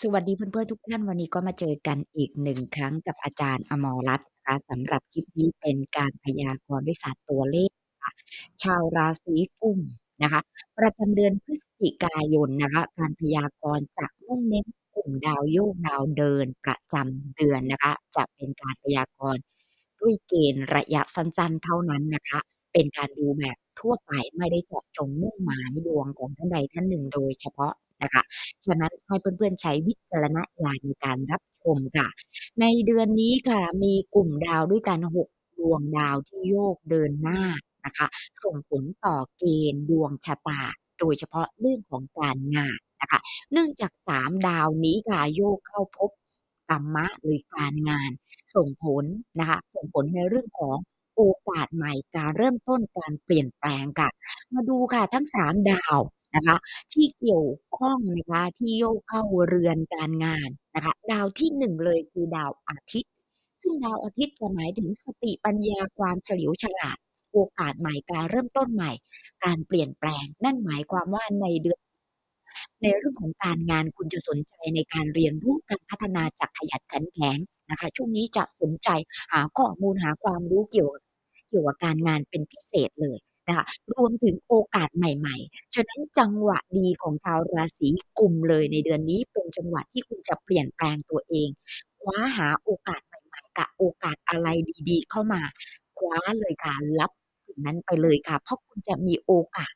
สวัสดีเพื่อน ๆ ทุกท่าน วันนี้ก็มาเจอกันอีกหนึ่งครั้งกับอาจารย์ อมรรัตน์ นะคะ สำหรับคลิปนี้เป็นการพยากรณ์ด้วยศาสตร์ตัวเลขค่ะ ชาวราศีกุมนะคะ ประจำเดือนพฤศจิกายนนะคะ การพยากรณ์จะมุ่งเน้นกลุ่มดาวโยก ดาวเดินประจำเดือนนะคะ จะเป็นการพยากรณ์ด้วยเกณฑ์ระยะสั้น ๆ เท่านั้นนะคะ เป็นการดูแบบทั่วไป ไม่ได้เจาะจงมุ่งหมายดวงของท่านใดท่านหนึ่งโดยเฉพาะ นะคะ ฉะนั้นให้เพื่อนๆ ใช้วิจารณญาณในการรับชมค่ะ ในเดือนนี้ค่ะมีกลุ่มดาวด้วยกัน 6 ดวงดาวที่โยกเดินหน้านะคะ ส่งผลต่อเกณฑ์ดวงชะตา โดยเฉพาะเรื่องของการงานนะคะ เนื่องจาก 3 ดาวนี้ค่ะโยกเข้าพบกรรมะหรือการงาน ส่งผลนะคะส่งผลในเรื่องของโอกาสใหม่การเริ่มต้นการเปลี่ยนแปลงค่ะ มาดูค่ะทั้ง 3 ดาว นะคะ ที่เกี่ยวข้องนะคะที่โยกเข้าเรือนการงานนะคะ ดาวที่1เลยคือดาวอาทิตย์ ซึ่งดาวอาทิตย์จะหมายถึงสติปัญญาความเฉลียวฉลาด โอกาสใหม่การเริ่มต้นใหม่ การเปลี่ยนแปลง นั่นหมายความว่าในเดือน ในเรื่องของการงานคุณจะสนใจในการเรียนรู้การพัฒนาจากขยันขันแข็งนะคะ ช่วงนี้จะสนใจหาข้อมูลหาความรู้เกี่ยวกับเกี่ยวกับการงานเป็นพิเศษเลย นะคะ รวมถึงโอกาสใหม่ ๆ ฉะนั้นจังหวะดีของชาวราศีกุมเลยในเดือนนี้ เป็นจังหวะที่คุณจะเปลี่ยนแปลงตัวเอง คว้าหาโอกาสใหม่ ๆกับโอกาสอะไรดี ๆ เข้ามา คว้าเลยค่ะ รับสิ่งนั้นไปเลยค่ะ เพราะคุณจะมีโอกาส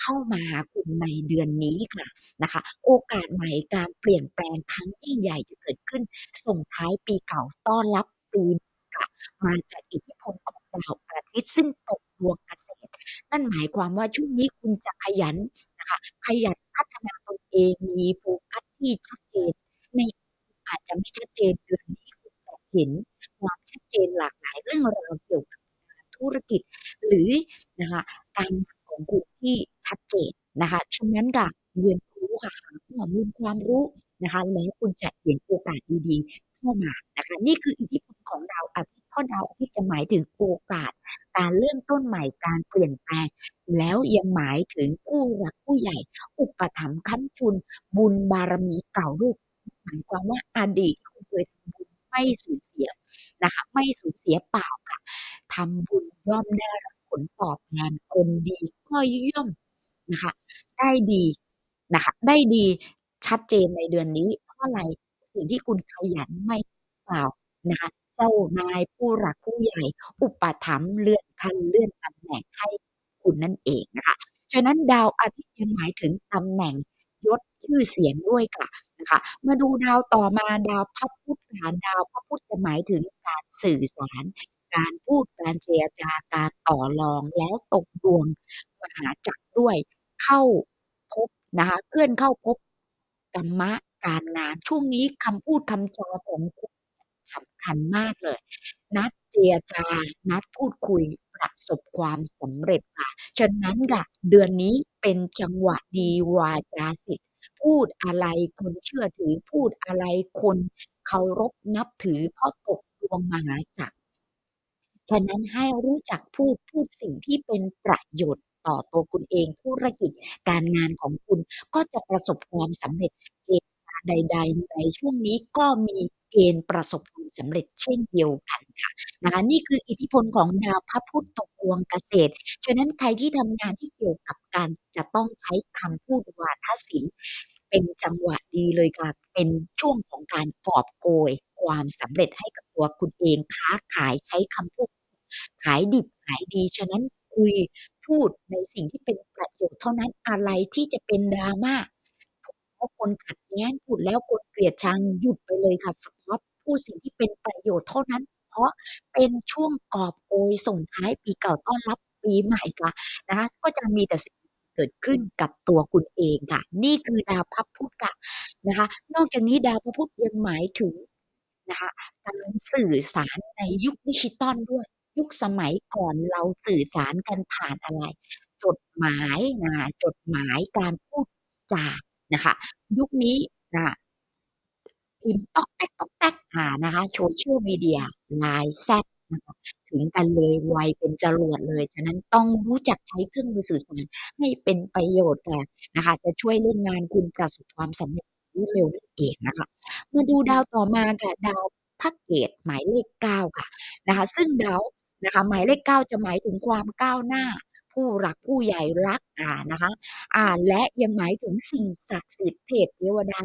เข้ามาหาคุณในเดือนนี้ค่ะนะคะ โอกาสใหม่ การเปลี่ยนแปลงครั้งยิ่งใหญ่จะเกิดขึ้น ส่งท้ายปีเก่าต้อนรับปีใหม่ค่ะ มาจากอิทธิพลของดาวอาทิตย์ ซึ่งตก วงเกษตร นั่นหมายความว่าช่วงนี้คุณจะขยันนะคะขยันพัฒนาตนเองมีโฟกัสที่ชัดเจน ในอาจจะไม่ชัดเจนเดือนนี้คุณจะเห็นความชัดเจนหลากหลายเรื่องราวเกี่ยวกับการธุรกิจ หรือนะคะการงานของคุณที่ชัดเจนนะคะฉะนั้นค่ะเรียนรู้ค่ะหาข้อมูลความรู้นะคะแล้วคุณจะเห็นโอกาสดีๆเข้ามานะคะนี่คืออิทธิพลของดาวอาทิตย์ เพราะดาวอาทิตย์จะหมายถึงโอกาส การเริ่มต้นใหม่การเปลี่ยนแปลง แล้วยังหมายถึงผู้หลักผู้ใหญ่ อุปถัมภ์ค้ำจุน บุญบารมีเก่าด้วยหมายความว่าอดีตที่คุณเคยทำบุญไม่สูญเสียนะคะไม่สูญเสียเปล่าค่ะทำบุญย่อมได้รับผลตอบแทนคนดีก็ย่อมนะคะได้ดีนะคะได้ดีชัดเจนในเดือนนี้ เพราะอะไรสิ่งที่คุณขยันไม่เปล่านะคะ จ้านายผู้หลักผู้ใหญ่ อุปถัมภ์เลื่อนขั้นเลื่อนตำแหน่งให้คุณนั่นเองนะคะฉะนั้นดาวอาทิตย์ยังหมายถึงตำแหน่งยศชื่อเสียงด้วยค่ะนะคะมาดูดาวต่อมาดาวพระพุธค่ะดาวพระพุธจะหมายถึงการสื่อสาร การพูดการเจรจาการต่อรองแล้วตกดวงมหาจักรด้วยเข้าพบนะคะเพื่อนเข้าพบกรรมะการงานช่วงนี้คำพูดคำจาของคุณ สำคัญมากเลย นัดเจรจา นัดพูดคุยประสบความสำเร็จค่ะ ฉะนั้นค่ะ เดือนนี้เป็นจังหวะดีวาจาศิษย์พูดอะไรคนเชื่อถือ พูดอะไรคนเคารพนับถือ เพราะตกดวงมหาจักรฉะนั้นให้รู้จักพูดพูดสิ่งที่เป็นประโยชน์ต่อตัวคุณเองธุรกิจการงานของคุณก็จะประสบความสำเร็จ ใด ๆ ในช่วงนี้ก็มีเกณฑ์ประสบความสำเร็จเช่นเดียวกันค่ะนะคะนี่คืออิทธิพลของดาวพระพุธตกดวงเกษตร ฉะนั้นใครที่ทำงานที่เกี่ยวกับการจะต้องใช้คำพูดวาทศิลป์เป็นจังหวะดีเลยค่ะ เป็นช่วงของการกอบโกยความสำเร็จให้กับตัวคุณเองค้าขายใช้คำพูด ขายดิบขายดี ฉะนั้นคุยพูดในสิ่งที่เป็นประโยชน์เท่านั้นอะไรที่จะเป็น drama พูด แล้วคนขัดแย้ง พูดแล้วคนเกลียดชัง หยุดไปเลยค่ะ สต็อป พูดสิ่งที่เป็นประโยชน์เท่านั้น เพราะเป็นช่วงกอบโกยส่งท้ายปีเก่าต้อนรับปีใหม่ค่ะนะคะ ก็จะมีแต่สิ่งเกิดขึ้นกับตัวคุณเองค่ะ นี่คือดาวพระพุธค่ะนะคะ นอกจากนี้ดาวพระพุธยังหมายถึงนะคะการสื่อสารในยุคดิจิทัลด้วย ยุคสมัยก่อนเราสื่อสารกันผ่านอะไร จดหมายนะจดหมายการพูดจา นะคะ ยุคนี้นะคะพิมพ์ต๊อกแต๊กๆอ่านะคะ Social Media LINE แชตนะคะถึงกันเลยไวเป็นจรวดเลยฉะนั้นต้องรู้จักใช้เครื่องมือสื่อสารให้เป็นประโยชน์ค่ะนะคะ จะช่วยเรื่องงานคุณประสบความสำเร็จวดเร็วนั่นเองนะคะมาดูดาวต่อมาค่ะดาวพระเกตหมายเลข9ค่ะนะคะ ซึ่งดาวนะคะ หมายเลข9จะหมายถึงความก้าวหน้า ผู้หลักผู้ใหญ่รักอ่านนะคะ อ่านและยังหมายถึงสิ่งศักดิ์สิทธิ์เทพเทวดา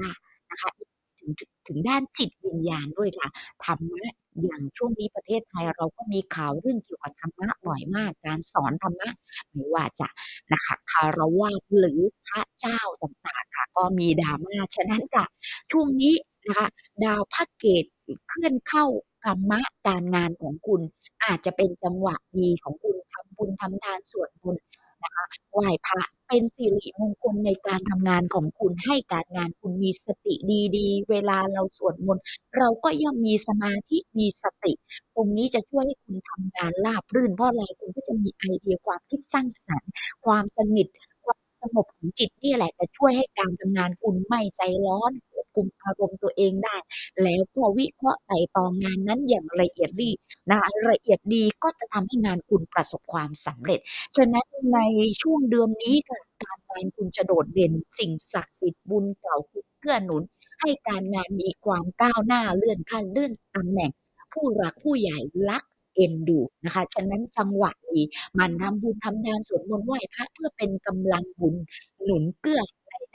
นะคะถึงถึงถึงด้านจิตวิญญาณด้วยค่ะธรรมะอย่างช่วงนี้ประเทศไทยเราก็มีข่าวเรื่องเกี่ยวกับธรรมะบ่อยมาก การสอนธรรมะไม่ว่าจะนะคะฆรวาสหรือพระเจ้าต่างๆค่ะ ก็มี drama ฉะนั้นค่ะช่วงนี้นะคะดาวพระเกตเคลื่อนเข้ากรรมะการงานของคุณ อาจจะเป็นจังหวะดีของคุณทำ บุญทำทานสวดมนต์นะคะไหว้พระเป็นสิริมงคลในการทำงานของคุณให้การงานคุณมีสติดีๆ เวลาเราสวดมนต์เราก็ย่อมมีสมาธิมีสติ ตรงนี้จะช่วยให้คุณทำงานราบรื่นเพราะอะไรคุณก็จะมีไอเดียความคิดสร้างสรรค์ ความสนิทความสงบของจิตนี่แหละจะช่วยให้การทำงานคุณไม่ใจร้อน ควบคุมอารมณ์ตัวเองได้ แล้วก็วิเคราะห์ไตร่ตองงานนั้นอย่างละเอียดรี่นะคะละเอียดดีก็จะทำให้งานคุณประสบความสำเร็จ ฉะนั้นในช่วงเดือนนี้ค่ะการงานคุณจะโดดเด่นสิ่งศักดิ์สิทธิ์บุญเก่าคุณเกื้อหนุน ให้การงานมีความก้าวหน้าเลื่อนขั้นเลื่อนตำแหน่ง ผู้หลักผู้ใหญ่รักเอ็นดูนะคะ ฉะนั้นจังหวะดีหมั่นทำบุญทำทานสวดมนต์ไหว้พระเพื่อเป็นกำลังบุญหนุนเกื้อ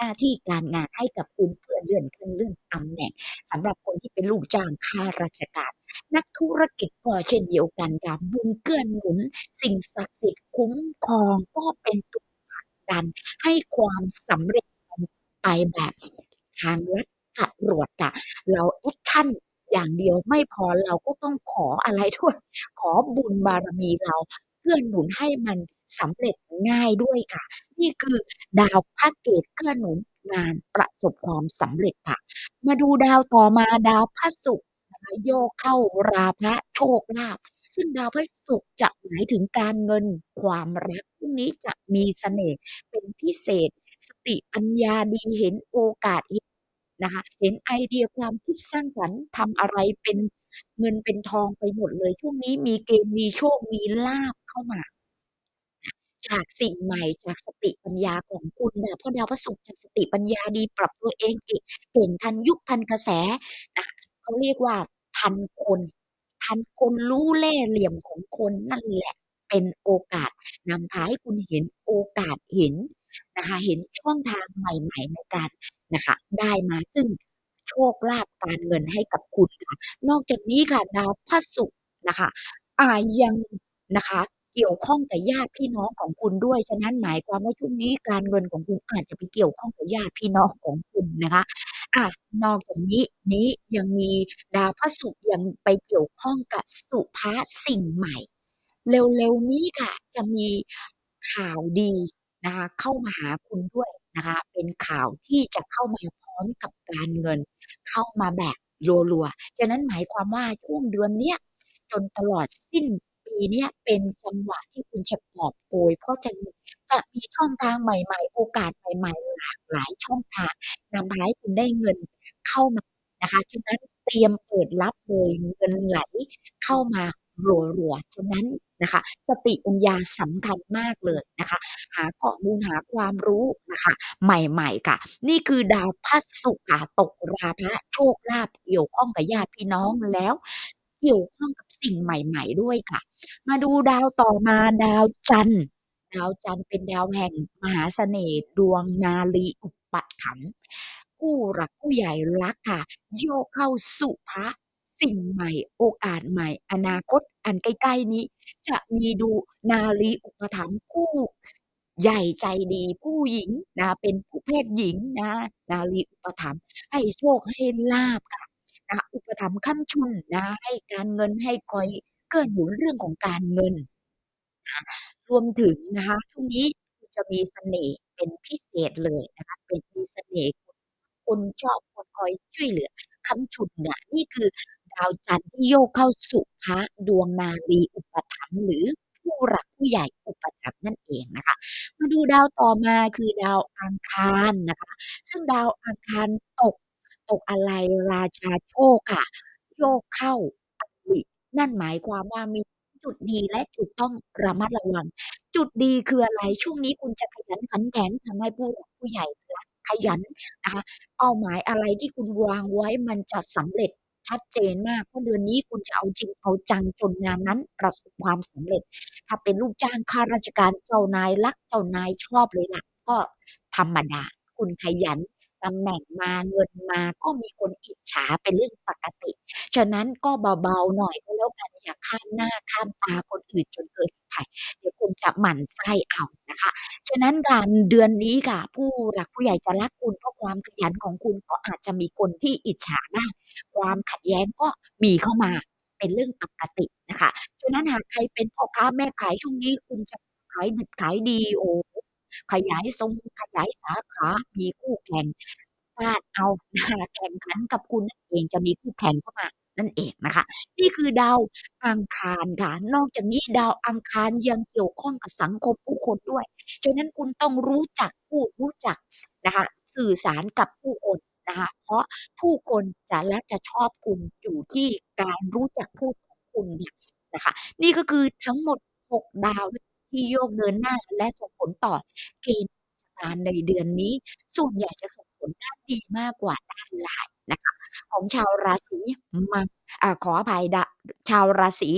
หน้าที่การงานให้กับคุณเพื่อเลื่อนขั้นเลื่อนตำแหน่งสำหรับคนที่เป็นลูกจ้างข้าราชการ นักธุรกิจก็เช่นเดียวกันค่ะบุญเกื้อหนุน สิ่งศักดิ์สิทธิ์คุ้มครองก็เป็นตัวผลักดัน ให้ความสำเร็จไปแบบทางลัดจรวดค่ะเราแอกชันอย่างเดียวไม่พอเราก็ต้องขออะไรด้วย ขอบุญบารมีเราเกื้อหนุนให้มัน สำเร็จง่ายด้วยค่ะ นี่คือดาวพระเกตเกื้อหนุนงานประสบความสำเร็จค่ะ มาดูดาวต่อมาดาวพระศุกร์นะคะโยกเข้าราพะโชคลาภซึ่งดาวพระศุกร์จะหมายถึงการเงินความรักพรุ่งนี้จะมีเสน่ห์เป็นพิเศษ สติปัญญาดีเห็นโอกาสเห็นนะคะเห็นไอเดียความคิดสร้างสรรค์ทำอะไรเป็นเงินเป็นทองไปหมดเลย ช่วงนี้มีเกณฑ์มีโชคมีลาภเข้ามา จากสิ่งใหม่ จากสติปัญญาของคุณน่ะ เพราะดาวพระศุกร์จะสติปัญญาดี ปรับตัวเองเก่ง เก่งทันยุค ทันกระแส นะคะ เขาเรียกว่า ทันคน ทันคนรู้เล่ห์เหลี่ยมของคน นั่นแหละ เป็นโอกาส นำพาให้คุณเห็นโอกาส เห็น นะคะ เห็นช่องทางใหม่ ๆ ในการ นะคะ ได้มาซึ่งโชคลาภการเงินให้กับคุณค่ะ นอกจากนี้ค่ะ ดาวพระศุกร์นะคะ อ่า ยัง นะคะ เกี่ยวข้องกับญาติพี่น้องของคุณด้วย ฉะนั้นหมายความว่าช่วงนี้การเงินของคุณอาจจะไปเกี่ยวข้องกับญาติพี่น้องของคุณนะคะอานอกจากนี้นี้ยังมีดาวพระศุกร์ยังไปเกี่ยวข้องกับสุภะสิ่งใหม่ เร็วๆนี้ค่ะ จะมีข่าวดีนะคะเข้ามาหาคุณด้วยนะคะเป็นข่าวที่จะเข้ามาพร้อมกับการเงิน เข้ามาแบบรัวๆฉะนั้นหมายความว่าช่วงเดือนเนี้ยจนตลอดสิ้น ปีเนี้ยเป็นจังหวะที่คุณจะกอบโกย เพราะจะมีจะมีช่องทางใหม่ ๆ โอกาสใหม่ๆหลากหลายช่องทางนำพาให้คุณได้เงินเข้ามานะคะฉะนั้นเตรียมเปิดรับเลยเงินไหลเข้ามารัวๆฉะนั้นนะคะ สติปัญญาสำคัญมากเลยนะคะ หาข้อมูลหาความรู้นะคะ ใหม่ๆค่ะ นี่คือดาวพระศุกร์ค่ะตกราพะโชคลาภเกี่ยวข้องกับญาติพี่น้องแล้ว เกี่ยวข้องกับสิ่งใหม่ ๆ ด้วยค่ะ มาดูดาวต่อมาดาวจันทร์ ดาวจันทร์เป็นดาวแห่งมหาเสน่ห์ดวงนารีอุปถัมภ์ผู้หลักผู้ใหญ่รักค่ะ โยกเข้าสุภะสิ่งใหม่โอกาสใหม่ อนาคตอันใกล้ ๆ นี้ จะมีดูนารีอุปถัมภ์ผู้ใหญ่ใจดีผู้หญิงนะเป็นผู้เพศหญิงนะนารีอุปถัมภ์ให้โชคให้ลาภค่ะ นะคะ อุปถัมภ์ค้ำจุนนะคะ ให้การเงิน ให้คอยเกื้อหนุนเรื่องของการเงินนะคะรวมถึงนะคะ ช่วงนี้คุณจะมีเสน่ห์เป็นพิเศษเลยนะคะ เป็นมีเสน่ห์ คนชอบ คนคอยช่วยเหลือ ค้ำจุนน่ะนี่คือดาวจันทร์ที่โยกเข้าสุภะดวงนารีอุปถัมภ์ หรือผู้หลักผู้ใหญ่อุปถัมภ์นั่นเองนะคะ มาดูดาวต่อมาคือดาวอังคารนะคะ ซึ่งดาวอังคารตก ตกอะไรราชาโชคค่ะ โยกเข้าอริ นั่นหมายความว่ามีจุดดีและจุดต้องระมัดระวัง จุดดีคืออะไร ช่วงนี้คุณจะขยันขันแข็งทำให้ผู้หลักผู้ใหญ่รักขยันนะคะ เป้าหมายอะไรที่คุณวางไว้มันจะสำเร็จชัดเจนมากเพราะเดือนนี้คุณจะเอาจริงเอาจังจนงานนั้นประสบความสำเร็จ ถ้าเป็นลูกจ้างข้าราชการเจ้านายรักเจ้านายชอบเลยล่ะ ก็ธรรมดา คุณขยัน ตำแหน่งมาเงินมาก็มีคนอิจฉาเป็นเรื่องปกติ ฉะนั้นก็เบาๆหน่อยก็แล้วกันอย่าข้ามหน้าข้ามตาคนอื่นจนเกินไปเดี๋ยวคุณจะหมั่นไส้เอานะคะ ฉะนั้นการเดือนนี้ค่ะ ผู้หลักผู้ใหญ่จะรักคุณเพราะความขยันของคุณก็อาจจะมีคนที่อิจฉาบ้างความขัดแย้งก็มีเข้ามาเป็นเรื่องปกตินะคะฉะนั้นหากใครเป็นพ่อค้าแม่ขายช่วงนี้คุณจะขายดิบขายดีโอ้โฮ ขยายทรงขยายสาขา มีคู่แข่งฟาดเอาแข่งขันกับคุณนั่นเองจะมีคู่แข่งเข้ามานั่นเองนะคะ นี่คือดาวอังคารค่ะ นอกจากนี้ดาวอังคารยังเกี่ยวข้องกับสังคมผู้คนด้วยฉะนั้นคุณต้องรู้จักพูดรู้จักนะคะสื่อสารกับผู้คนนะคะเพราะผู้คนจะรักจะชอบคุณอยู่ที่การรู้จักพูดของคุณเนี่ยนะคะ นี่ก็คือทั้งหมด 6 ดาวด้วย ที่โยกเดินหน้า และส่งผลต่อเกณฑ์การในเดือนนี้ ส่วนใหญ่จะส่งผลด้านดีมากกว่าด้านร้ายนะคะ ของชาวราศีมังอ่าขออภัยดะชาวราศี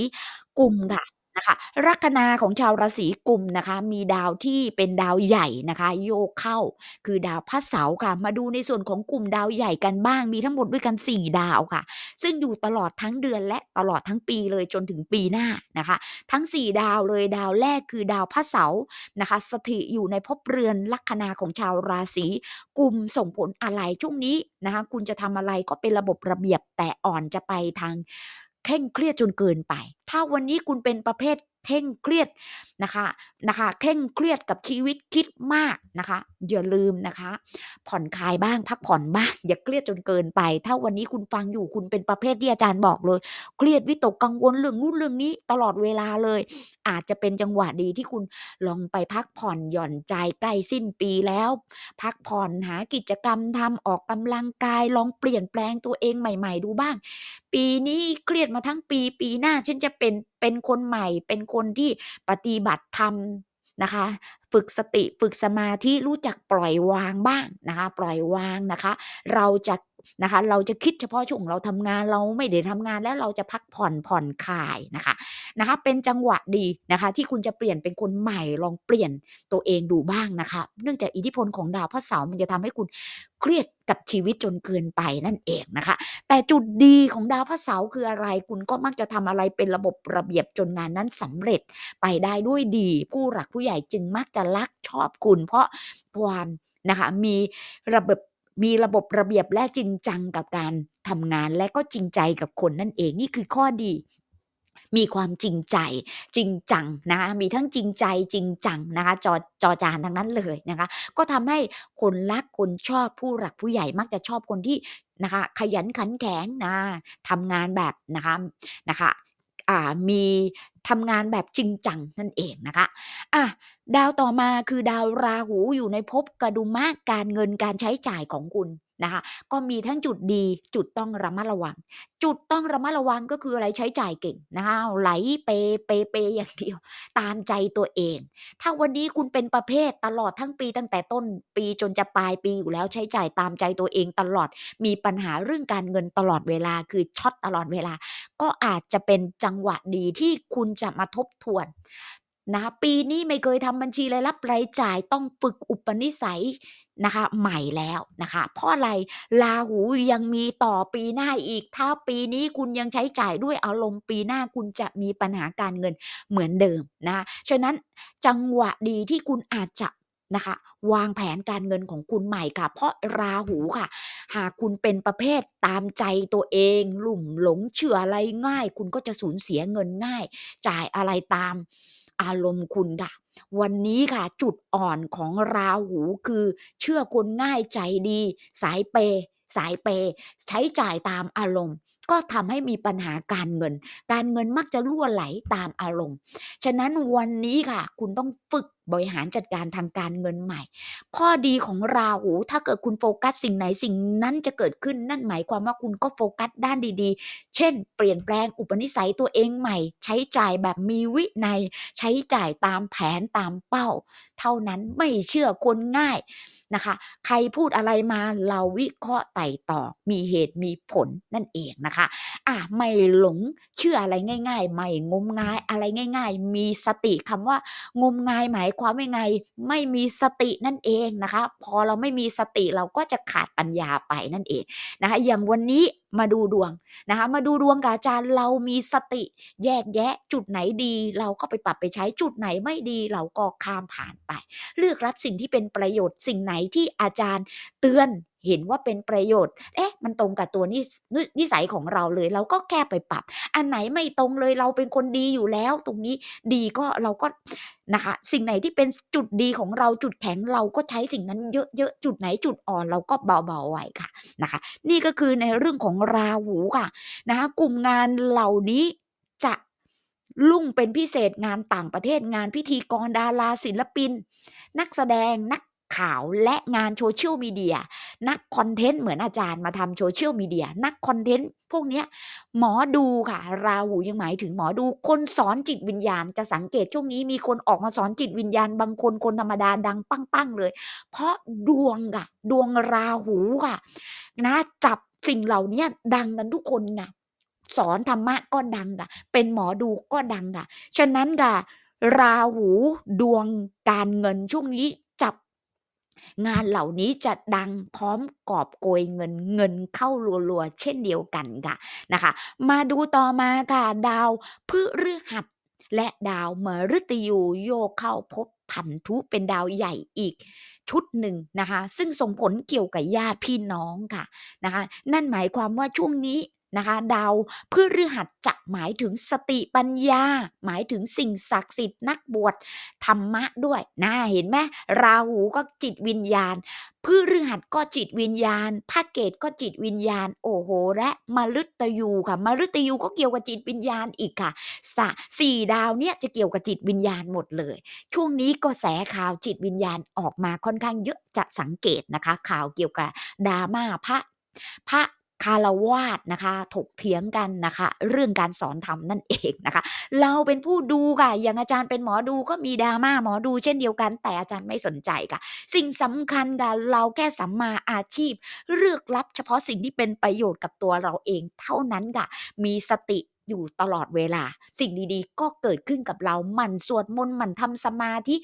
กุมค่ะ นะคะลัคนาของชาวราศีกุมนะคะ มีดาวที่เป็นดาวใหญ่นะคะ โยกเข้า คือดาวพระเสาร์ค่ะ มาดูในส่วนของกลุ่มดาวใหญ่กันบ้าง มีทั้งหมดด้วยกัน 4 ดาวค่ะ ซึ่งอยู่ตลอดทั้งเดือนและตลอดทั้งปีเลยจนถึงปีหน้านะคะ ทั้ง 4 ดาวเลยดาวแรกคือดาวพระเสาร์นะคะ สถิตอยู่ในภพเรือนลัคนาของชาวราศีกุมส่งผลอะไร?ช่วงนี้นะคะ คุณจะทำอะไรก็เป็นระบบระเบียบแต่อ่อนจะไปทาง เคร่งเครียดจนเกินไป ถ้าวันนี้คุณเป็นประเภทเคร่งเครียดนะคะนะคะเคร่งเครียดกับชีวิตคิดมากนะคะอย่าลืมนะคะ ผ่อนคลายบ้างพักผ่อนบ้างอย่าเครียดจนเกินไป ถ้าวันนี้คุณฟังอยู่คุณเป็นประเภทที่อาจารย์บอกเลย เครียดวิตกกังวลเรื่องนู้นเรื่องนี้ตลอดเวลาเลย อาจจะเป็นจังหวะดีที่คุณลองไปพักผ่อนหย่อนใจใกล้สิ้นปีแล้ว พักผ่อนหากิจกรรมทำออกกำลังกายลองเปลี่ยนแปลงตัวเองใหม่ ๆ ดูบ้าง ปีนี้เครียดมาทั้งปี ปีหน้าฉันจะเป็นเป็นคนใหม่ เป็นคนที่ปฏิบัติธรรมนะคะ ฝึกสติฝึกสมาธิรู้จักปล่อยวางบ้างนะคะ ปล่อยวางนะคะ เราจะ นะคะ เราจะคิดเฉพาะช่วงเราทำงานเราไม่ได้ทำงานแล้วเราจะพักผ่อนผ่อนคลายนะคะนะคะ เป็นจังหวะดีนะคะ ที่คุณจะเปลี่ยนเป็นคนใหม่ลองเปลี่ยนตัวเองดูบ้างนะคะ เนื่องจากอิทธิพลของดาวพระเสาร์มันจะทำให้คุณเครียดกับชีวิตจนเกินไปนั่นเองนะคะ แต่จุดดีของดาวพระเสาร์คืออะไร?คุณก็มักจะทำอะไรเป็นระบบระเบียบจนงานนั้นสำเร็จไปได้ด้วยดี ผู้หลักผู้ใหญ่จึงมักจะรักชอบคุณ เพราะความนะคะมีระเบบ มีระบบระเบียบและจริงจังกับการทำงานและก็จริงใจกับคนนั่นเองนี่คือข้อดี มีความจริงใจจริงจังนะคะมีทั้งจริงใจจริงจังนะคะจอจอจานทั้งนั้นเลยนะคะก็ทำให้คนรักคนชอบผู้หลักผู้ใหญ่มักจะชอบคนที่นะคะขยันขันแข็งอาทำงานแบบนะคะนะคะ มีทำงานแบบจริงจังนั่นเองนะคะอะดาวต่อมาคือดาวราหูอยู่ในภพกระดุมะการเงินการใช้จ่ายของคุณ นะคะ ก็มีทั้งจุดดีจุดต้องระมัดระวัง จุดต้องระมัดระวังก็คืออะไร?ใช้จ่ายเก่งนะคะไหลเปเปๆอย่างเดียว ตามใจตัวเอง ถ้าวันนี้คุณเป็นประเภทตลอดทั้งปีตั้งแต่ต้นปีจนจะปลายปีอยู่แล้วใช้จ่ายตามใจตัวเองตลอด มีปัญหาเรื่องการเงินตลอดเวลาคือช็อตตลอดเวลา ก็อาจจะเป็นจังหวะดีที่คุณจะมาทบทวน นะคะปีนี้ไม่เคยทำบัญชีรายรับรายจ่ายต้องฝึกอุปนิสัยนะคะใหม่แล้วนะคะเพราะอะไร?ราหูยังมีต่อปีหน้าอีก ถ้าปีนี้คุณยังใช้จ่ายด้วยอารมณ์ปีหน้าคุณจะมีปัญหาการเงินเหมือนเดิมนะะฉะนั้นจังหวะดีที่คุณอาจจะนะคะวางแผนการเงินของคุณใหม่ค่ะ เพราะราหูค่ะ หากคุณเป็นประเภทตามใจตัวเอง หลุ่มหลงเชื่ออะไรง่าย คุณก็จะสูญเสียเงินง่าย จ่ายอะไรตาม อารมณ์คุณค่ะ วันนี้ค่ะ จุดอ่อนของราหูคือ เชื่อคนง่ายใจดี สายเปย์สายเปย์ใช้จ่ายตามอารมณ์ก็ทำให้มีปัญหาการเงิน การเงินมักจะรั่วไหลตามอารมณ์ ฉะนั้นวันนี้ค่ะ คุณต้องฝึก บริหารจัดการทางการเงินใหม่ ข้อดีของราหูถ้าเกิดคุณโฟกัสสิ่งไหนสิ่งนั้นจะเกิดขึ้นนั่นหมายความว่าคุณก็โฟกัสด้านดีๆ เช่น เปลี่ยนแปลงอุปนิสัยตัวเองใหม่ ใช้จ่ายแบบมีวินัย ใช้จ่ายตามแผนตามเป้า เท่านั้นไม่เชื่อคนง่ายนะคะ ใครพูดอะไรมาเราวิเคราะห์ไต่ตรอมีเหตุมีผลนั่นเองนะคะ อ่าไม่หลงเชื่ออะไรง่าย ๆ ไม่งมงายอะไรง่าย ๆ มีสติคำว่างมงายหมายความว่ายังไง ไม่มีสตินั่นเองนะคะ พอเราไม่มีสติเราก็จะขาดปัญญาไปนั่นเองนะคะ อย่างวันนี้ มาดูดวงนะคะ มาดูดวงกับอาจารย์เรามีสติแยกแยะจุดไหนดี เราก็ไปปรับไปใช้จุดไหนไม่ดี เราก็ข้ามผ่านไป เลือกรับสิ่งที่เป็นประโยชน์สิ่งไหนที่อาจารย์เตือน เห็นว่าเป็นประโยชน์ เอ๊ะ มันตรงกับตัวนินนสัยของเราเลย เราก็แค่ไปปรับ อันไหนไม่ตรงเลยเราเป็นคนดีอยู่แล้ว ตรงนี้ดีก็เราก็นะคะ สิ่งไหนที่เป็นจุดดีของเราจุดแข็งเราก็ใช้สิ่งนั้นเยอะๆ จุดไหนจุดอ่อนเราก็เบาๆไว้ค่ะนะคะ นี่ก็คือในเรื่องของราหูค่ะนะคะกลุ่มงานเหล่านี้จะรุ่งเป็นพิเศษงานต่างประเทศงานพิธีกรดาราศิลปิน นักแสดงนัก ข่าวและงาน Social Media นักคอนเทนต์เหมือนอาจารย์มาทำ Social Media นักคอนเทนต์พวกนี้หมอดูค่ะ ราหูยังหมายถึงหมอดูคนสอนจิตวิญญาณจะสังเกตช่วงนี้มีคนออกมาสอนจิตวิญญาณ บางคนคนธรรมดาดังปั้งๆเลย เพราะดวงค่ะ ดวงราหูค่ะ นะจับสิ่งเหล่านี้ดังกันทุกคนไงสอนธรรมะก็ดังค่ะ เป็นหมอดูก็ดังค่ะ ฉะนั้นค่ะ ราหูดวงการเงินช่วงนี้จับ งานเหล่านี้จะดังพร้อมกอบโกยเงินเงินเข้ารัวๆเช่นเดียวกันค่ะนะคะ มาดูต่อมาค่ะดาวพฤหัสและดาวมฤตยูโยเข้าภพพันธุเป็นดาวใหญ่อีกชุดหนึ่งนะคะ ซึ่งส่งผลเกี่ยวกับญาติพี่น้องค่ะนะคะ นั่นหมายความว่าช่วงนี้ นะคะดาวพฤหัสจะหมายถึงสติปัญญา หมายถึงสิ่งศักดิ์สิทธิ์นักบวชธรรมะด้วยน่าเห็นไหมราหูก็จิตวิญญาณพฤหัสก็จิตวิญญาณพระเกตก็จิตวิญญาณ โอ้โฮและมฤตยูค่ะมฤตยูก็เกี่ยวกับจิตวิญญาณอีกค่ะสะ4ดาวเนี่ยจะเกี่ยวกับจิตวิญญาณหมดเลย ช่วงนี้กระแสข่าวจิตวิญญาณออกมาค่อนข้างเยอะจะสังเกตนะคะ ข่าวเกี่ยวกับ drama พระพระ ฆราวาสนะคะ ถกเถียงกันนะคะ เรื่องการสอนธรรมนั่นเองนะคะ เราเป็นผู้ดูค่ะ อย่างอาจารย์เป็นหมอดูก็มี drama หมอดูเช่นเดียวกัน แต่อาจารย์ไม่สนใจค่ะ สิ่งสำคัญค่ะเราแค่สัมมาอาชีพ เลือกรับเฉพาะสิ่งที่เป็นประโยชน์กับตัวเราเองเท่านั้นค่ะ มีสติอยู่ตลอดเวลา สิ่งดีๆ ก็เกิดขึ้นกับเราหมั่นสวดมนต์หมั่นทำสมาธิ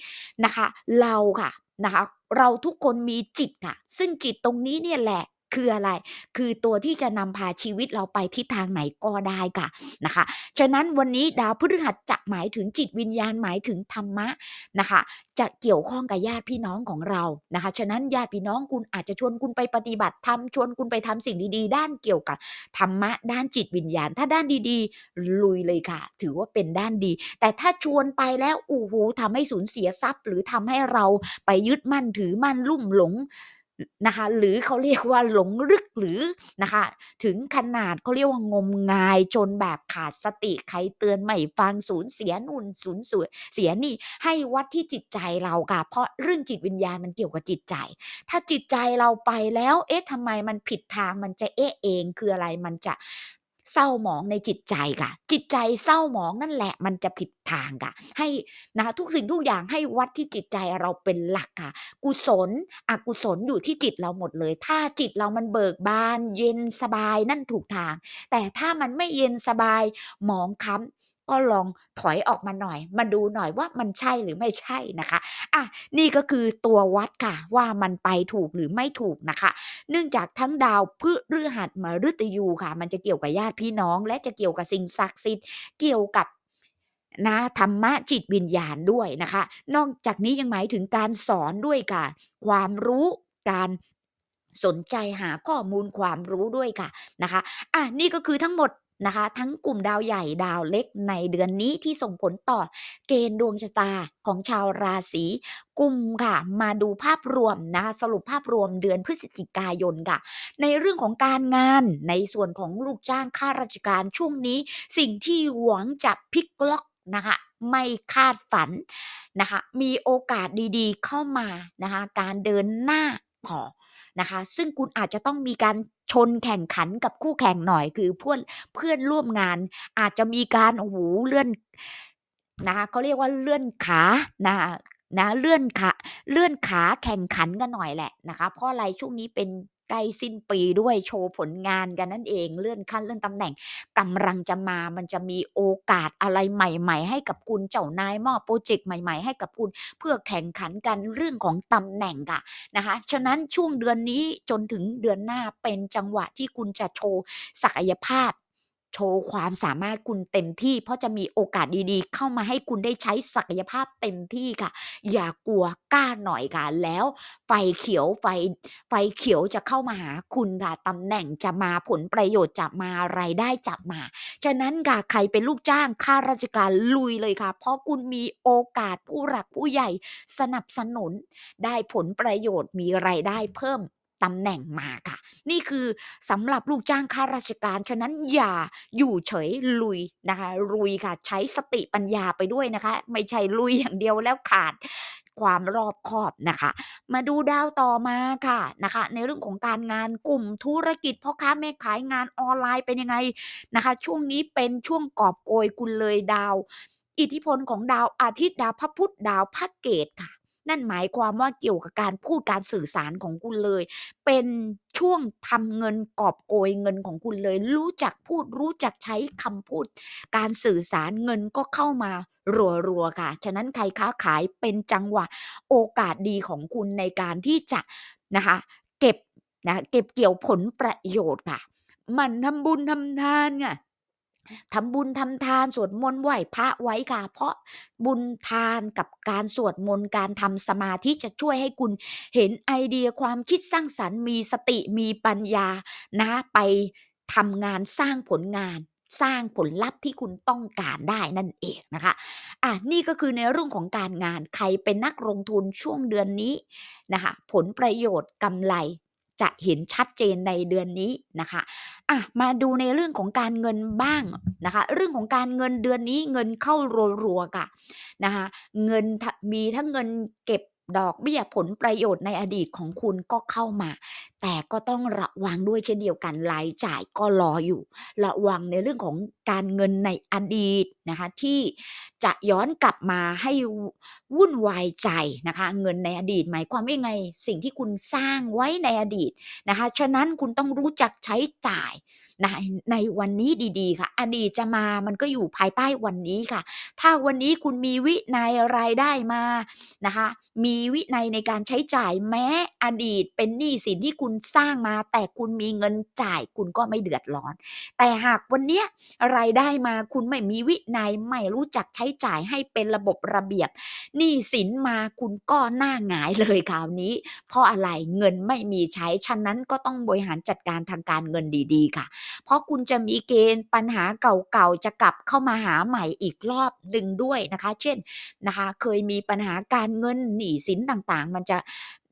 นะคะ เราค่ะนะคะ เราทุกคนมีจิตค่ะ ซึ่งจิตตรงนี้เนี่ยแหละ คืออะไร คือตัวที่จะนำพาชีวิตเราไปทิศทางไหนก็ได้ค่ะนะคะ ฉะนั้นวันนี้ดาวพฤหัสจะหมายถึงจิตวิญญาณหมายถึงธรรมะนะคะ จะเกี่ยวข้องกับญาติพี่น้องของเรานะคะ ฉะนั้นญาติพี่น้องคุณอาจจะชวนคุณไปปฏิบัติธรรมชวนคุณไปทำสิ่งดีๆ ด้านเกี่ยวกับธรรมะด้านจิตวิญญาณ ถ้าด้านดีๆ ลุยเลยค่ะ ถือว่าเป็นด้านดี แต่ถ้าชวนไปแล้วโอ้โฮทำให้สูญเสียทรัพย์ หรือทำให้เราไปยึดมั่นถือมั่นลุ่มหลง นะคะ หรือเขาเรียกว่าหลงลึกหรือนะคะ ถึงขนาดเขาเรียกว่างมงายจนแบบขาดสติใครเตือนไม่ฟังสูญเสียนุ่นสูญเสวยเสียนี่ ให้วัดที่จิตใจเราค่ะ เพราะเรื่องจิตวิญญาณมันเกี่ยวกับจิตใจ ถ้าจิตใจเราไปแล้ว เอ๊ะทำไมมันผิดทางมันจะเอ๊ะเองคืออะไรมันจะ เศร้าหมองในจิตใจค่ะ จิตใจเศร้าหมองนั่นแหละมันจะผิดทางค่ะ ให้นะคะทุกสิ่งทุกอย่างให้วัดที่จิตใจเราเป็นหลักค่ะ กุศลอกุศลอยู่ที่จิตเราหมดเลย ถ้าจิตเรามันเบิกบาน เย็นสบายนั่นถูกทาง แต่ถ้ามันไม่เย็นสบายหมองค้ำ ก็ลองถอยออกมาหน่อย มาดูหน่อยว่ามันใช่หรือไม่ใช่นะคะอานี่ก็คือตัววัดค่ะว่ามันไปถูกหรือไม่ถูกนะคะ เนื่องจากทั้งดาวพฤหัสมฤตยูค่ะ มันจะเกี่ยวกับญาติพี่น้อง และจะเกี่ยวกับสิ่งศักดิ์สิทธิ์เกี่ยวกับนะธรรมะจิตวิญญาณด้วยนะคะ นอกจากนี้ยังหมายถึงการสอนด้วยค่ะ ความรู้การสนใจหาข้อมูลความรู้ด้วยค่ะนะคะอานี่ก็คือทั้งหมด นะคะ ทั้งกลุ่มดาวใหญ่ดาวเล็กในเดือนนี้ที่ส่งผลต่อเกณฑ์ดวงชะตาของชาวราศีกุมค่ะ มาดูภาพรวมนะสรุปภาพรวมเดือนพฤศจิกายนค่ะ ในเรื่องของการงานในส่วนของลูกจ้างข้าราชการช่วงนี้ สิ่งที่หวังจะพลิกล็อกนะคะไม่คาดฝันนะคะมีโอกาสดีๆเข้ามานะคะการเดินหน้าต่อ นะคะ ซึ่งคุณอาจจะต้องมีการชนแข่งขันกับคู่แข่งหน่อยคือเพื่อนเพื่อนร่วมงาน อาจจะมีการโอ้โหเลื่อนนะคะเขาเรียกว่าเลื่อนขานะคะนะเลื่อนขาเลื่อนขาแข่งขันกันหน่อยแหละนะคะเพราะอะไรช่วงนี้เป็น ใกล้สิ้นปีด้วยโชว์ผลงานกันนั่นเองเลื่อนขั้นเลื่อนตำแหน่งกำลังจะมามันจะมีโอกาสอะไรใหม่ ๆ ให้กับคุณเจ้านายมอบโปรเจกต์ใหม่ ๆ ให้กับคุณเพื่อแข่งขันกันเรื่องของตำแหน่งค่ะนะคะฉะนั้นช่วงเดือนนี้จนถึงเดือนหน้าเป็นจังหวะที่คุณจะโชว์ศักยภาพ โชว์ความสามารถคุณเต็มที่ เพราะจะมีโอกาสดีๆ เข้ามาให้คุณได้ใช้ศักยภาพเต็มที่ค่ะ อย่ากลัวกล้าหน่อยค่ะ แล้วไฟเขียวไฟไฟเขียวจะเข้ามาหาคุณค่ะตำแหน่งจะมาผลประโยชน์จะมารายได้จะมา ฉะนั้นค่ะใครเป็นลูกจ้างข้าราชการลุยเลยค่ะ เพราะคุณมีโอกาสผู้หลักผู้ใหญ่สนับสนุน ได้ผลประโยชน์มีรายได้เพิ่ม ตำแหน่งมาค่ะ นี่คือสำหรับลูกจ้างข้าราชการ ฉะนั้นอย่าอยู่เฉยลุยนะคะลุยค่ะ ใช้สติปัญญาไปด้วยนะคะ ไม่ใช่ลุยอย่างเดียวแล้วขาดความรอบคอบนะคะ มาดูดาวต่อมาค่ะนะคะ ในเรื่องของการงานกลุ่มธุรกิจพ่อค้าแม่ขายงานออนไลน์เป็นยังไงนะคะ ช่วงนี้เป็นช่วงกอบโกยคุณเลยดาว อิทธิพลของดาวอาทิตย์ดาวพระพุธดาวพระเกตค่ะ นั่นหมายความว่าเกี่ยวกับการพูดการสื่อสารของคุณเลย เป็นช่วงทำเงินกอบโกยเงินของคุณเลย รู้จักพูดรู้จักใช้คำพูด การสื่อสารเงินก็เข้ามารัวๆค่ะ ฉะนั้นใครค้าขายเป็นจังหวะโอกาสดีของคุณในการที่จะนะคะเก็บนะเก็บเกี่ยวผลประโยชน์ค่ะ มันทำบุญทำทานค่ะ ทำบุญทำทานสวดมนต์ไหว้พระไว้ค่ะ เพราะบุญทานกับการสวดมนต์การทำสมาธิจะช่วยให้คุณเห็นไอเดียความคิดสร้างสรรค์ มีสติมีปัญญานะไปทำงานสร้างผลงานสร้างผลลัพธ์ที่คุณต้องการได้นั่นเองนะคะอานี่ก็คือในเรื่องของการงานใครเป็นนักลงทุนช่วงเดือนนี้นะคะผลประโยชน์กำไร จะเห็นชัดเจนในเดือนนี้นะคะอะมาดูในเรื่องของการเงินบ้างนะคะ เรื่องของการเงินเดือนนี้เงินเข้ารัวๆค่ะนะคะเงินมีทั้งเงินเก็บดอกเบี้ยผลประโยชน์ในอดีตของคุณก็เข้ามา แต่ก็ต้องระวังด้วยเช่นเดียวกันรายจ่ายก็รออยู่ ระวังในเรื่องของ การเงินในอดีตนะคะที่จะย้อนกลับมาให้วุ่นวายใจนะคะเงินในอดีตหมายความว่ายังไงสิ่งที่คุณสร้างไว้ในอดีตนะคะฉะนั้นคุณต้องรู้จักใช้จ่ายนะในวันนี้ดีๆค่ะ อดีตจะมามันก็อยู่ภายใต้วันนี้ค่ะ ถ้าวันนี้คุณมีวินัยรายได้มานะคะมีวินัยในการใช้จ่ายแม้อดีตเป็นหนี้สินที่คุณสร้างมา แต่คุณมีเงินจ่ายคุณก็ไม่เดือดร้อน แต่หากวันเนี้ยรายได้มา คุณไม่มีวินัยไม่รู้จักใช้จ่ายให้เป็นระบบระเบียบหนี้สินมาคุณก็หน้าหงายเลยคราวนี้ เพราะอะไรเงินไม่มีใช้ ฉะนั้นก็ต้องบริหารจัดการทางการเงินดีๆค่ะ เพราะคุณจะมีเกณฑ์ปัญหาเก่าๆจะกลับเข้ามาหาใหม่อีกรอบหนึ่งด้วยนะคะ เช่นนะคะ เคยมีปัญหาการเงินหนี้สินต่างๆ มันจะ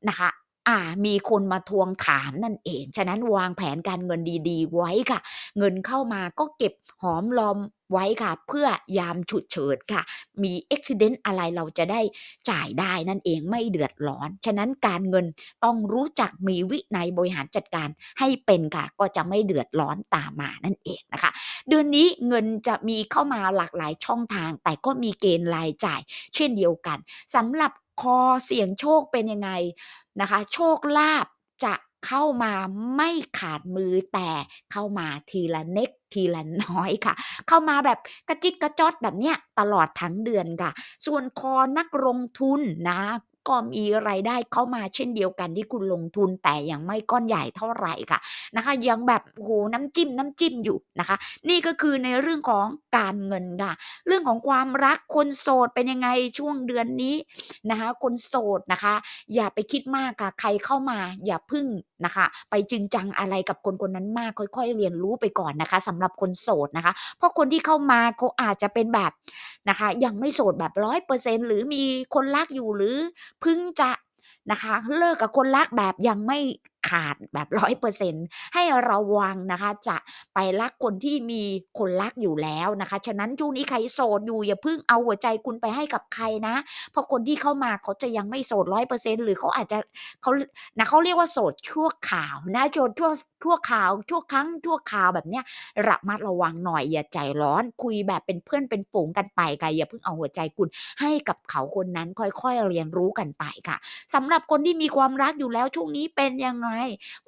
นะคะ อ่า มีคนมาทวงถามนั่นเอง ฉะนั้นวางแผนการเงินดีๆ ไว้ค่ะ เงินเข้ามาก็เก็บหอมรอมไว้ค่ะ เพื่อยามฉุกเฉินค่ะ มีอกซิเดนต์อะไรเราจะได้จ่ายได้นั่นเองไม่เดือดร้อน ฉะนั้นการเงินต้องรู้จักมีวินัยบริหารจัดการให้เป็นค่ะ ก็จะไม่เดือดร้อนตามมานั่นเองนะคะ เดือนนี้เงินจะมีเข้ามาหลากหลายช่องทาง แต่ก็มีเกณฑ์รายจ่าย เช่นเดียวกันสำหรับ คอเสี่ยงโชคเป็นยังไงนะคะ โชคลาภจะเข้ามาไม่ขาดมือแต่เข้ามาทีละเน็กทีละน้อยค่ะ เข้ามาแบบกระจิ๊ดกระจ๊อดแบบเนี้ยตลอดทั้งเดือนค่ะ ส่วนคอนักลงทุนนะ ก็มีรายได้เข้ามาเช่นเดียวกันที่คุณลงทุนแต่ยังไม่ก้อนใหญ่เท่าไรค่ะนะคะ ยังแบบโอ้โฮน้ำจิ้มอยู่นะคะ นี่ก็คือในเรื่องของการเงินค่ะ เรื่องของความรักคนโสดเป็นยังไงช่วงเดือนนี้นะคะ คนโสดนะคะ อย่าไปคิดมากค่ะใครเข้ามาอย่าพึ่งนะคะ ไปจริงจังอะไรกับคนคนนั้นมากค่อยๆ เรียนรู้ไปก่อนนะคะสำหรับคนโสดนะคะ เพราะคนที่เข้ามาเขาอาจจะเป็นแบบนะคะ ยังไม่โสดแบบ100%หรือมีคนรักอยู่หรือเพิ่งจะนะคะ เลิกกับคนรักแบบยังไม่ ขาดแบบ100%ให้ระวังนะคะ จะไปรักคนที่มีคนรักอยู่แล้วนะคะ ฉะนั้นช่วงนี้ใครโสดอยู่อย่าเพิ่งเอาหัวใจคุณไปให้กับใครนะ เพราะคนที่เข้ามาเขาจะยังไม่โสด100%หรือเขาอาจจะเขานะเขาเรียกว่าโสดชั่วคราวนะโสดชั่วชั่วคราวชั่วครั้งชั่วคราวแบบเนี้ยระมัดระวังหน่อยอย่าใจร้อนคุยแบบเป็นเพื่อนเป็นฝูงกันไปค่ะอย่าเพิ่งเอาหัวใจคุณให้กับเขาคนนั้นค่อยๆเรียนรู้กันไปค่ะสำหรับคนที่มีความรักอยู่แล้วช่วงนี้เป็นยังไง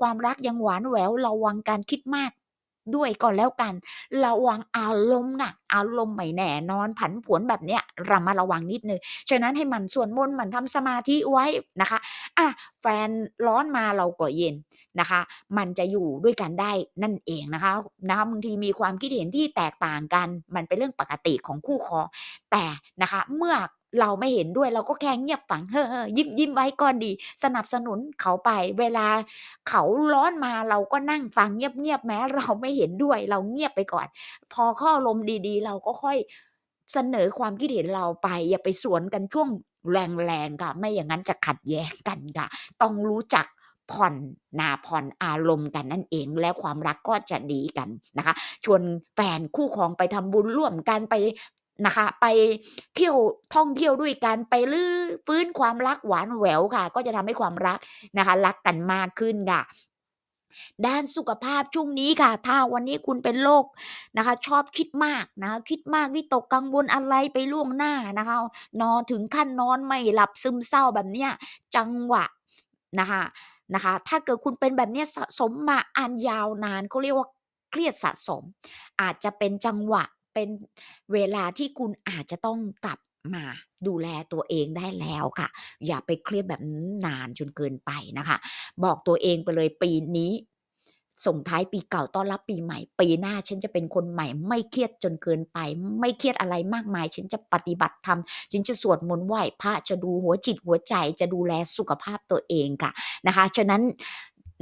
ความรักยังหวานแหววระวังการคิดมากด้วยก็แล้วกัน ระวังอารมณ์น่ะอารมณ์ไม่แน่นอนผันผวนแบบเนี้ยระมัดระวังนิดนึงฉะนั้นให้มันส่วดมนต์หมั่นทำสมาธิไว้นะคะอะแฟนร้อนมาเราก็เย็นนะคะ มันจะอยู่ด้วยกันได้นั่นเองนะคะนะคะบางทีมีความคิดเห็นที่แตกต่างกัน มันเป็นเรื่องปกติของคู่ครองแต่นะคะ เมื่อ เราไม่เห็นด้วยเราก็แค่เงียบฟังเฮ้อๆยิ้มไว้ก็ดี สนับสนุนเขาไป เวลาเขาร้อนมาเราก็นั่งฟังเงียบๆแม้เราไม่เห็นด้วย เราเงียบไปก่อน พอขาอารมดีๆ เราก็ค่อยเสนอความคิดเห็นเราไป อย่าไปสวนกันช่วงแรงๆค่ะ ไม่อย่างนั้นจะขัดแย้งกันค่ะ ต้องรู้จักผ่อนนาผ่อนอารมณ์กันนั่นเอง แล้วความรักก็จะดีกันนะคะ ชวนแฟนคู่ครองไปทำบุญร่วมกันไป นะคะ ไปเที่ยวท่องเที่ยวด้วยกันไปรื้อฟื้นความรักหวานแหววค่ะ ก็จะทำให้ความรักนะคะ รักกันมากขึ้นค่ะด้านสุขภาพช่วงนี้ค่ะ ถ้าวันนี้คุณเป็นโรคนะคะ ชอบคิดมากนะคะคิดมากวิตกกังวลอะไรไปล่วงหน้านะคะ นอนถึงขั้นนอนไม่หลับซึมเศร้าแบบเนี้ยจังหวะนะคะนะคะ ถ้าเกิดคุณเป็นแบบเนี้ยสะสมมาอันยาวนานเขาเรียกว่าเครียดสะสม อาจจะเป็นจังหวะ เป็นเวลาที่คุณอาจจะต้องกลับมาดูแลตัวเองได้แล้วค่ะ อย่าไปเครียดแบบนั้นานจนเกินไปนะคะ บอกตัวเองไปเลยปีนี้ส่งท้ายปีเก่าต้อนรับปีใหม่ ปีหน้าฉันจะเป็นคนใหม่ ไม่เครียดจนเกินไป ไม่เครียดอะไรมากมาย ฉันจะปฏิบัติธรรมฉันจะสวดมนต์ไหว้พระจะดูหัวจิตหัวใจจะดูแลสุขภาพตัวเองค่ะนะคะฉะนั้น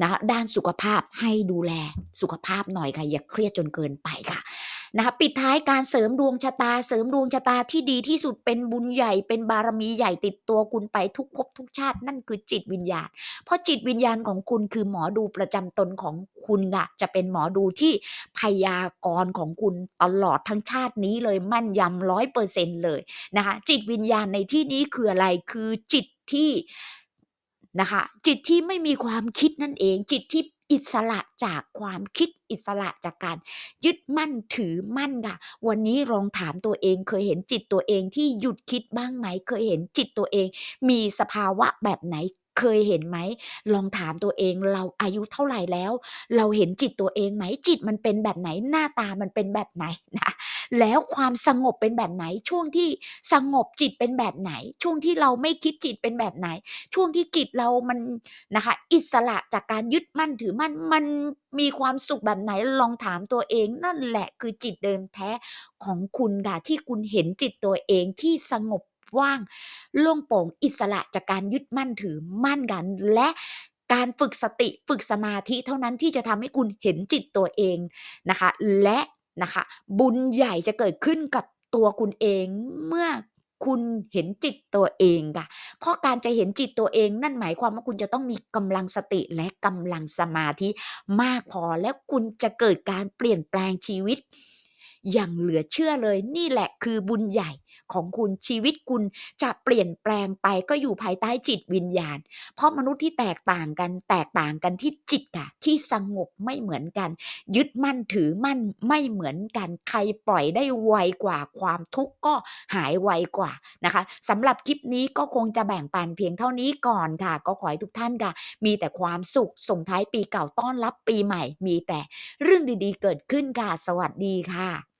นะด้านสุขภาพให้ดูแลสุขภาพหน่อยค่ะ อย่าเครียดจนเกินไปค่ะ นะคะปิดท้ายการเสริมดวงชะตา เสริมดวงชะตาที่ดีที่สุดเป็นบุญใหญ่เป็นบารมีใหญ่ติดตัวคุณไปทุกภพทุกชาติ นั่นคือจิตวิญญาณ เพราะจิตวิญญาณของคุณคือหมอดูประจำตนของคุณค่ะจะเป็นหมอดูที่พยากรณ์ของคุณตลอดทั้งชาตินี้เลยมั่นยำร้อยเปอร์เซ็นต์เลยนะคะจิตวิญญาณในที่นี้คืออะไรคือจิตที่นะคะจิตที่ไม่มีความคิดนั่นเอง จิตที่ อิสระจากความคิดอิสระจากการ ยึดมั่นถือมั่นค่ะ วันนี้ลองถามตัวเอง เคยเห็นจิตตัวเองที่หยุดคิดบ้างไหม เคยเห็นจิตตัวเอง มีสภาวะแบบไหนเคยเห็นไหม ลองถามตัวเองเราอายุเท่าไหร่แล้ว เราเห็นจิตตัวเองไหมจิตมันเป็นแบบไหนหน้าตามันเป็นแบบไหนนะ แล้วความสงบเป็นแบบไหน ช่วงที่สงบจิตเป็นแบบไหน ช่วงที่เราไม่คิดจิตเป็นแบบไหน ช่วงที่จิตเรามันนะคะ อิสระจากการยึดมั่นถือมั่นมันมีความสุขแบบไหนลองถามตัวเองนั่นแหละคือจิตเดิมแท้ของคุณค่ะที่คุณเห็นจิตตัวเองที่สงบว่างโล่งโปร่งอิสระจากการยึดมั่นถือมั่นกัน และการฝึกสติฝึกสมาธิเท่านั้นที่จะทำให้คุณเห็นจิตตัวเองนะคะ และ นะคะ บุญใหญ่จะเกิดขึ้นกับตัวคุณเองเมื่อคุณเห็นจิตตัวเองค่ะ เพราะการจะเห็นจิตตัวเองนั่นหมายความว่าคุณจะต้องมีกำลังสติและกำลังสมาธิมากพอแล้วคุณจะเกิดการเปลี่ยนแปลงชีวิต อย่างเหลือเชื่อเลยนี่แหละคือบุญใหญ่ ของคุณชีวิตคุณจะเปลี่ยนแปลงไปก็อยู่ภายใต้จิตวิญญาณ เพราะมนุษย์ที่แตกต่างกันแตกต่างกันที่จิตค่ะที่สงบไม่เหมือนกัน ยึดมั่นถือมั่นไม่เหมือนกัน ใครปล่อยได้ไวกว่าความทุกข์ก็หายไวกว่านะคะสำหรับคลิปนี้ก็คงจะแบ่งปันเพียงเท่านี้ก่อนค่ะ ก็ขอให้ทุกท่านค่ะ มีแต่ความสุขส่งท้ายปีเก่าต้อนรับปีใหม่ มีแต่เรื่องดีๆ เกิดขึ้นค่ะ สวัสดีค่ะ